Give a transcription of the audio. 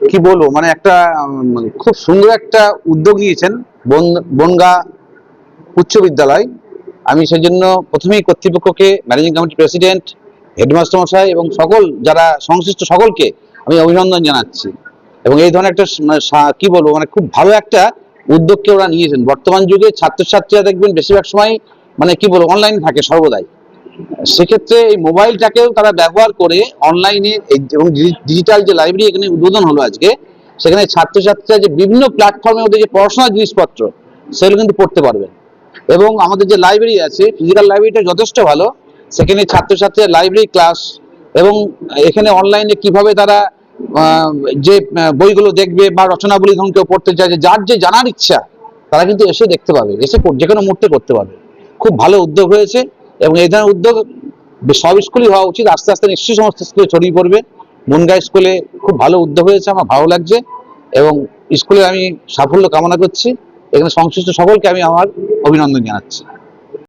কি বলব? মানে একটা খুব সুন্দর একটা উদ্যোগ নিয়েছেন বন- বনগা উচ্চ বিদ্যালয়। আমি সেই জন্য প্রথমেই কর্তৃপক্ষকে, ম্যানেজিং কমিটি প্রেসিডেন্ট, হেডমাস্টার মশাই এবং সকল যারা সংশ্লিষ্ট সকলকে আমি অভিনন্দন জানাচ্ছি। এবং এই ধরনের একটা মানে কি বলব? মানে খুব ভালো একটা উদ্যোগকে ওরা নিয়েছেন। বর্তমান যুগে ছাত্রছাত্রীরা দেখবেন বেশিরভাগ সময় মানে কি বলব? অনলাইন থাকে সর্বদাই। সেক্ষেত্রে এই মোবাইলটাকেও তারা ব্যবহার করে অনলাইনে এবং ডিজিটাল যে লাইব্রেরি এখানে উদ্বোধন হলো আজকে, সেখানে ছাত্রছাত্রীরা যে বিভিন্ন প্ল্যাটফর্মে ওদের যে পড়াশোনার জিনিসপত্র, সেগুলো কিন্তু পড়তে পারবে। এবং আমাদের যে লাইব্রেরি আছে ফিজিক্যাল লাইব্রেরিটা যথেষ্ট ভালো। সেখানে ছাত্রছাত্রীরা লাইব্রেরি ক্লাস এবং এখানে অনলাইনে কীভাবে তারা যে বইগুলো দেখবে বা রচনাবলী ধরুন কেউ পড়তে চাইছে যার যে জানার ইচ্ছা, তারা কিন্তু এসে দেখতে পাবে, এসে যে কোনো মুহূর্তে করতে পারবে। খুব ভালো উদ্যোগ হয়েছে। এবং এই ধরনের উদ্যোগ সব স্কুলই হওয়া উচিত। আস্তে আস্তে নিশ্চয়ই সমস্ত স্কুলে ছড়িয়ে পড়বে। মুনগা স্কুলে খুব ভালো উদ্যোগ হয়েছে, আমার ভালো লাগছে এবং স্কুলে আমি সাফল্য কামনা করছি। এখানে সংশ্লিষ্ট সকলকে আমি আমার অভিনন্দন জানাচ্ছি।